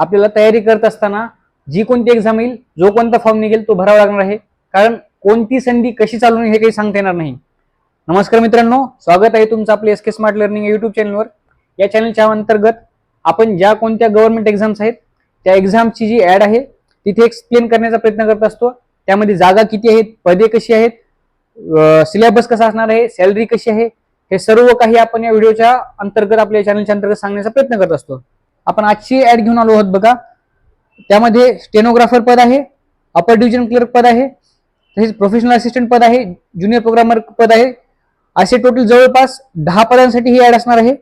आपल्याला तयारी करत असताना जी कोणती एक्झाम येईल जो कोणता फॉर्म निघेल तो भरावा लागणार आहे. कारण कोणती संधी कशी चालू हे काही सांगता येणार नाही. नमस्कार मित्रांनो स्वागत आहे तुमचं आपले S K smart learning YouTube चॅनलवर या चॅनलच्या अंतर्गत आपण ज्या कोणत्या गव्हर्नमेंट एक्झाम्स आहेत त्या एक्झामची जी ऍड आहे तिथे एक्सप्लेन करण्याचा प्रयत्न करत असतो. त्यामध्ये जागा किती आहेत पदे कशी आहेत सिलेबस कसा असणार आहे सॅलरी कशी आहे हे सर्व काही आपण या व्हिडिओच्या अंतर्गत आपल्या चॅनलच्या अंतर्गत सांगण्याचा प्रयत्न करत असतो. आपण आजची ऍड घेऊन आलो आहोत बघा. त्यामध्ये स्टेनोग्राफर पद आहे अपर डिव्हिजन क्लर्क पद आहे तसेच प्रोफेशनल असिस्टंट पद आहे ज्युनियर प्रोग्रामर पद आहे. असे टोटल जवळपास दहा पदांसाठी ही ऍड असणार आहे.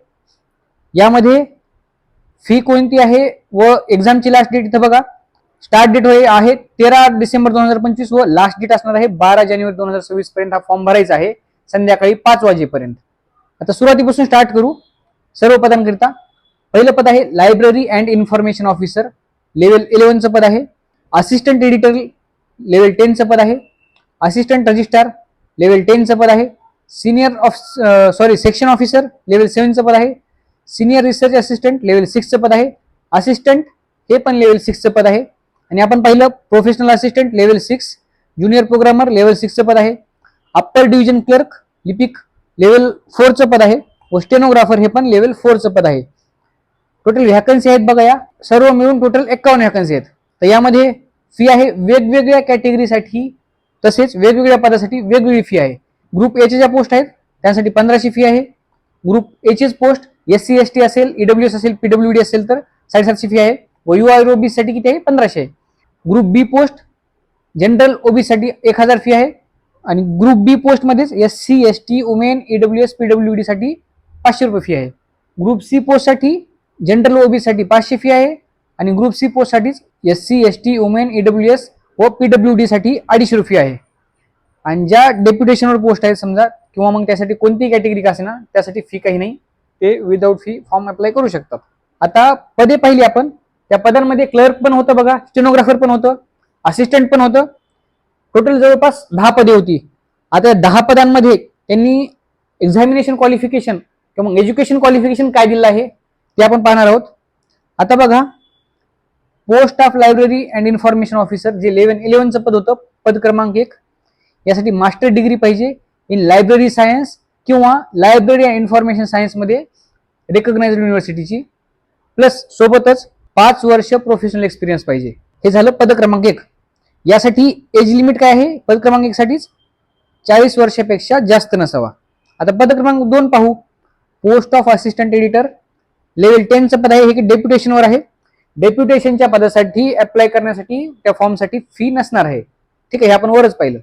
यामध्ये फी कोणती आहे व एक्झामची लास्ट डेट इथं बघा. स्टार्ट डेट होय आहे तेरा डिसेंबर दोन हजार पंचवीस व लास्ट डेट असणार आहे बारा जानेवारी दोन हजार सव्वीस पर्यंत हा फॉर्म भरायचा आहे. संध्याकाळी पाच वाजेपर्यंत. आता सुरुवातीपासून स्टार्ट करू सर्व पदांकरिता. पहिलं पद आहे library and information officer level इलेव्हनचं पद आहे. असिस्टंट एडिटर लेवल टेनचं पद आहे. असिस्टंट रजिस्ट्रार लेवल टेनचं पद आहे. Senior of sorry section officer level सेव्हनचं पद आहे. सिनियर रिसर्च असिस्टंट लेवल सिक्सचं पद आहे. असिस्टंट हे पण लेवल सिक्सचं पद आहे. आणि आपण पाहिलं professional assistant level six junior programmer level सिक्सचं पद आहे. अप्पर डिव्हिजन क्लर्क लिपिक लेवल फोरचं पद आहे. व स्टेनोग्राफर हे पण लेवल फोरचं पद आहे. टोटल व्हॅकन्सी आहेत बघा या. सर्व मिळून टोटल एक्कावन्न व्हॅकन्सी आहेत. तर यामध्ये फी आहे वेगवेगळ्या कॅटेगरीसाठी तसेच वेगवेगळ्या पदासाठी वेगवेगळी फी आहे. ग्रुप एचे ज्या पोस्ट आहेत त्यासाठी पंधराशे फी आहे. Group एचीच post S C S T असेल ईडब्ल्यू एस असेल पीडब्ल्यू डी असेल तर साडेसातशे फी आहे. व यू आर ओबीसी साठी किती आहे? पंधराशे. ग्रुप बी पोस्ट जनरल ओबीसीसाठी एक हजार फी आहे. आणि group B पोस्टमध्येच S C S T women EW S PW D साठी पाचशे रुपये फी आहे. ग्रुप सी पोस्टसाठी जनरल ओबी साठी पाचशे फी आहे आणि ग्रुप सी पोस्ट साठीच S C S T women E W S व पीडब्ल्यू डी साठी अडीचशे रुपये आहे. आणि ज्या डेप्युटेशनवर पोस्ट आहेत समजा किंवा मग त्यासाठी कोणती कॅटेगरी का ना त्यासाठी फी काही नाही. ते विदाऊट फी फॉर्म अप्लाय करू शकतात. आता पदे पाहिली आपण. त्या पदांमध्ये क्लर्क पण होतं बघा स्टेनोग्राफर पण होतं असिस्टंट पण होतं. टोटल जवळपास दहा पदे होती. आता दहा पदांमध्ये त्यांनी एक्झामिनेशन क्वालिफिकेशन किंवा मग एज्युकेशन क्वालिफिकेशन काय दिलं आहे? ते आपण पाहणार आहोत. आता बघा post of library and information officer जे इलेव्हन इलेव्हनचं पद होतं पद क्रमांक एक. यासाठी मास्टर डिग्री पाहिजे इन लायब्ररी सायन्स किंवा लायब्ररी अँड इन्फॉर्मेशन सायन्समध्ये रेकग्नाइज युनिव्हर्सिटीची प्लस सोबतच पाच वर्ष प्रोफेशनल एक्सपिरियन्स पाहिजे. हे झालं पद क्रमांक एक. यासाठी एज लिमिट काय आहे? पद क्रमांक एकसाठीच चाळीस वर्षापेक्षा जास्त नसावा. आता पद क्रमांक दोन पाहू. Post of assistant editor level टेनचं पद आहे हे की डेप्युटेशनवर आहे. डेप्युटेशनच्या पदासाठी अप्लाय करण्यासाठी त्या फॉर्मसाठी फी नसणार आहे. ठीक आहे हे आपण वरच पाहिलं.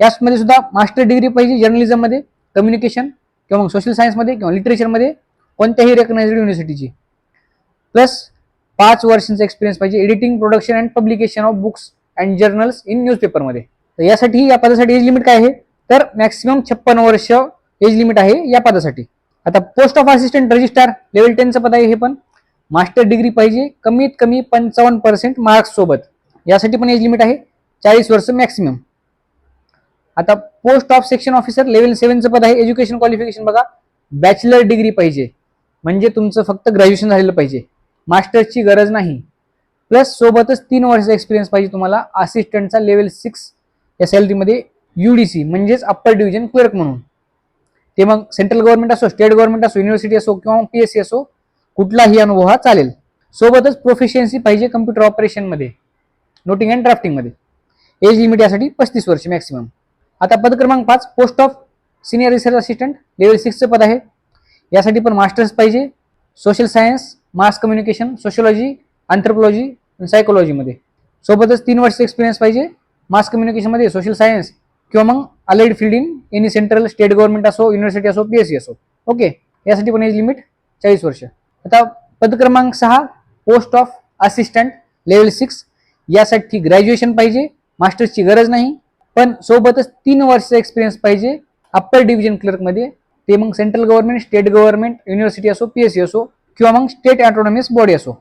यामध्ये सुद्धा मास्टर डिग्री पाहिजे जर्नलिझममध्ये कम्युनिकेशन किंवा मग सोशल सायन्समध्ये किंवा लिटरेचरमध्ये कोणत्याही रेकग्नाइज्ड युनिव्हर्सिटीची प्लस पाच वर्षांचा एक्सपिरियन्स पाहिजे editing production and publication of books and journals in न्यूजपेपरमध्ये तर यासाठी या पदासाठी एज लिमिट काय आहे? तर मॅक्सिमम छप्पन वर्ष एज लिमिट आहे या पदासाठी. आता post of assistant registrar level टेनचं पद आहे हे पण. मास्टर डिग्री पाहिजे. कमीत कमी पंचावन्न पर्सेंट मार्क्स सोबत. यासाठी पण एज लिमिट आहे. चाळीस वर्ष मॅक्सिमम आता post of section officer level सेव्हनचं पद आहे. एज्युकेशन क्वालिफिकेशन बघा. बॅचलर डिग्री पाहिजे. म्हणजे तुमचं फक्त ग्रॅज्युएशन झालेलं पाहिजे. मास्टर्सची गरज नाही. प्लस सोबतच तीन वर्षाचा एक्सपिरियन्स पाहिजे तुम्हाला. असिस्टंटचा लेवल सिक्स या सॅलरीमध्ये युडीसी म्हणजेच अप्पर डिव्हिजन क्लर्क म्हणून. ते मग सेंट्रल गव्हर्नमेंट असो स्टेट गव्हर्नमेंट असो युनिव्हर्सिटी असो किंवा पी एस सी असो कुठलाही अनुभव हा चालेल. सोबतच प्रोफिशियन्सी पाहिजे कम्प्युटर ऑपरेशनमध्ये नोटिंग अँड ड्राफ्टिंगमध्ये एज लिमिट यासाठी पस्तीस वर्ष मॅक्सिमम आता पद क्रमांक पाच post of senior research assistant level सिक्सचं पद आहे. यासाठी पण मास्टर्स पाहिजे. Social science mass communication sociology anthropology आणि सायकोलॉजीमध्ये सोबतच तीन वर्ष एक्सपिरियन्स पाहिजे. मास कम्युनिकेशनमध्ये सोशल सायन्स किंवा मग allied field in any central state government असो युनिव्हर्सिटी असो पी एस सी असो. ओके यासाठी पण एज लिमिट चाळीस वर्ष. आता पद क्रमांक सहा post of assistant level six यासाठी ग्रॅज्युएशन पाहिजे मास्टर्सची गरज नाही. पण सोबतच तीन वर्षाचा एक्सपिरियन्स पाहिजे अप्पर डिव्हिजन क्लर्कमध्ये ते मग central government state government university असो पी एस सी असो किंवा मग स्टेट ऑटोनॉमियस बॉडी असो.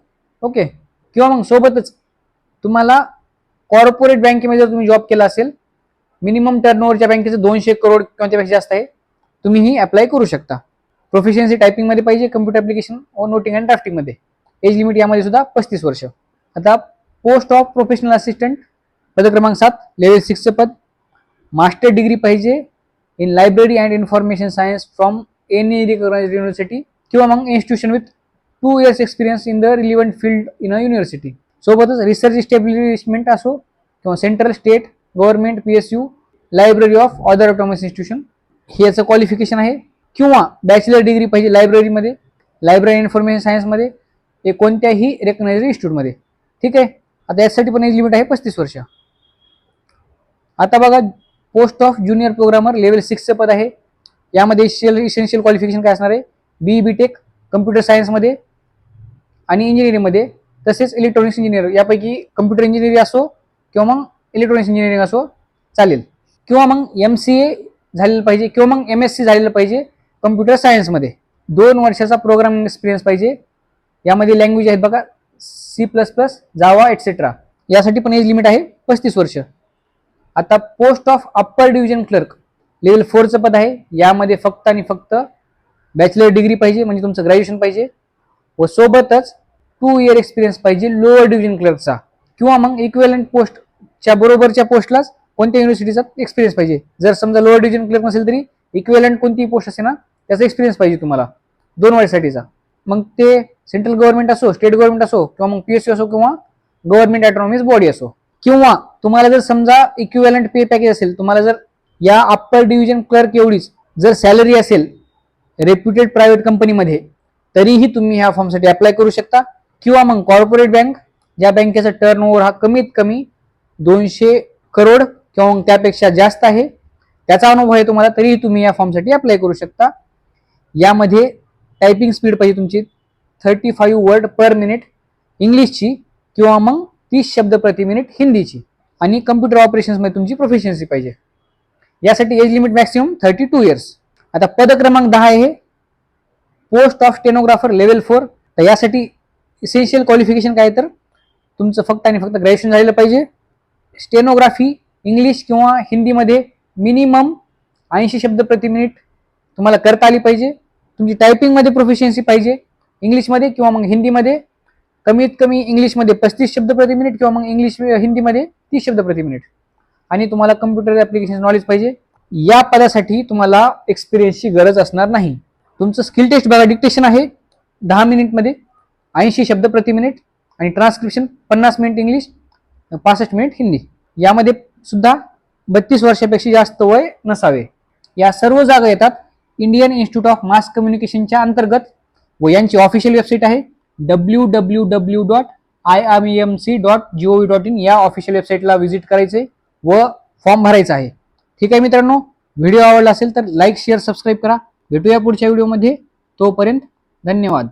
ओके किंवा मग सोबतच तुम्हाला कॉर्पोरेट बँकेमध्ये जर तुम्ही जॉब केला असेल मिनिमम टर्नओव्हरच्या बँकेचं दोनशे करोड किंवा त्यापेक्षा जास्त आहे तुम्ही ही अप्लाय करू शकता. प्रोफिशियन्सी टायपिंगमध्ये पाहिजे कम्प्युटर ॲप्लिकेशन व नोटिंग अँड ड्राफ्टिंगमध्ये एज लिमिट यामध्ये सुद्धा पस्तीस वर्ष. आता पोस्ट ऑफ प्रोफेशनल असिस्टंट पद क्रमांक सात लेवल सिक्सचं पद. मास्टर डिग्री पाहिजे in library and information science from any recognise university किंवा मग institution with two years experience in the relevant field in a university सोबतच रिसर्च इस्टॅब्लिशमेंट असो किंवा central state government P S U library of other autonomous institution हे याचं qualification आहे. किंवा bachelor degree पाहिजे लायब्ररीमध्ये लायब्ररी इन्फॉर्मेशन सायन्समध्ये हे कोणत्याही रेकग्नाइज इन्स्टिट्यूटमध्ये ठीक आहे? आता यासाठी पण एज लिमिट आहे पस्तीस वर्ष. आता बघा post of junior programmer level सिक्सचं पद आहे. यामध्ये इसेन्शियल क्वालिफिकेशन काय असणार आहे? बी बी टेक कम्प्युटर सायन्समध्ये आणि इंजिनिअरिंगमध्ये तसेच इलेक्ट्रॉनिक्स इंजिनियर यापैकी कम्प्युटर इंजिनिअरिंग असो किंवा मग इलेक्ट्रॉनिक्स इंजिनिअरिंग असो चालेल. किंवा मग एम सी ए झालेलं पाहिजे किंवा मग एम एस सी झालेलं पाहिजे कम्प्युटर सायन्समध्ये दोन वर्षाचा प्रोग्रामिंग एक्सपिरियन्स पाहिजे. यामध्ये लँग्वेज आहेत बघा C plus plus Java etcetera यासाठी पण एज लिमिट आहे पस्तीस वर्ष. आता post of upper division clerk level फोरचं पद आहे. यामध्ये फक्त आणि फक्त बॅचलर डिग्री पाहिजे म्हणजे तुमचं ग्रॅज्युएशन पाहिजे. व सोबतच टू इयर एक्सपिरियन्स पाहिजे लोअर डिव्हिजन क्लर्कचा किंवा मग इक्वेलंट च्या बरोबरच्या पोस्टलाच कोणत्या युनिव्हर्सिटीचा एक्सपिरियन्स पाहिजे? जर समजा लोअर डिव्हिजन क्लर्क नसेल तरी इक्वेलंट कोणतीही पोस्ट असेल ना त्याचा एक्सपिरियन्स पाहिजे तुम्हाला. दोन वर्षासाठीचा मग ते सेंट्रल गव्हर्नमेंट असो स्टेट गव्हर्नमेंट असो किंवा मग पी एस असो किंवा गव्हर्नमेंट ऑटोनॉमिक बॉडी असो. किंवा तुम्हाला जर समजा इक्विवलंट पे पॅकेज असेल तुम्हाला जर या अप्पर डिव्हिजन क्लर्क एवढीच जर सॅलरी असेल रेप्युटेड प्रायव्हेट कंपनीमध्ये तरीही तुम्ही ह्या फॉर्मसाठी अप्लाय करू शकता. किंवा मग कॉर्पोरेट बँक ज्या बँकेचा टर्न ओव्हर हा कमीत कमी दोनशे करोड किंवा त्यापेक्षा जास्त आहे. त्याचा अनुभव आहे तुम्हाला तरीही तुम्ही या फॉर्मसाठी अप्लाय करू शकता. यामध्ये टायपिंग स्पीड पाहिजे तुमची thirty five word per minute इंग्लिशची किंवा मग तीस शब्द प्रति मिनिट हिंदीची. आणि कम्प्युटर ऑपरेशन्समध्ये तुमची प्रोफिशियन्सी पाहिजे. यासाठी age limit maximum thirty two years आता पद क्रमांक दहा आहे. Post of stenographer level four तर यासाठी इसेन्शियल क्वालिफिकेशन काय तर तुमचं फक्त आणि फक्त ग्रॅज्युएशन झालेलं पाहिजे. स्टेनोग्राफी इंग्लिश किंवा हिंदीमध्ये मिनिमम ऐंशी शब्द प्रति मिनिट तुम्हाला करता आली पाहिजे. तुमची टायपिंगमध्ये प्रोफिशियन्सी पाहिजे. इंग्लिशमध्ये किंवा मग हिंदीमध्ये. कमीत कमी इंग्लिशमध्ये पस्तीस शब्द प्रति मिनिट किंवा मग इंग्लिश हिंदीमध्ये तीस शब्द प्रति मिनिट. आणि तुम्हाला कम्प्युटर ॲप्लिकेशन नॉलेज पाहिजे. या पदासाठी तुम्हाला एक्सपिरियन्सची गरज असणार नाही. तुमचं स्किल टेस्ट बघा डिक्टेशन आहे. दहा मिनिटमध्ये ऐंशी शब्द प्रति मिनिट आणि ट्रान्सक्रिप्शन पन्नास मिनिट इंग्लिश पासष्ट मिनिट हिंदी. यामध्ये सुद्धा बत्तीस वर्षापेक्षा जास्त वय नसावे. या सर्व जागा येतात इंडियन इन्स्टिट्यूट ऑफ मास कम्युनिकेशनच्या अंतर्गत व यांची ऑफिशियल वेबसाईट आहे W W W dot I R M C dot G O V dot in या ऑफिशियल वेबसाईटला व्हिजिट करायचे व फॉर्म भरायचा आहे. ठीक आहे मित्रांनो व्हिडिओ आवडला असेल तर लाईक शेअर सबस्क्राईब करा. भेटूया पुढच्या व्हिडिओमध्ये. तोपर्यंत धन्यवाद.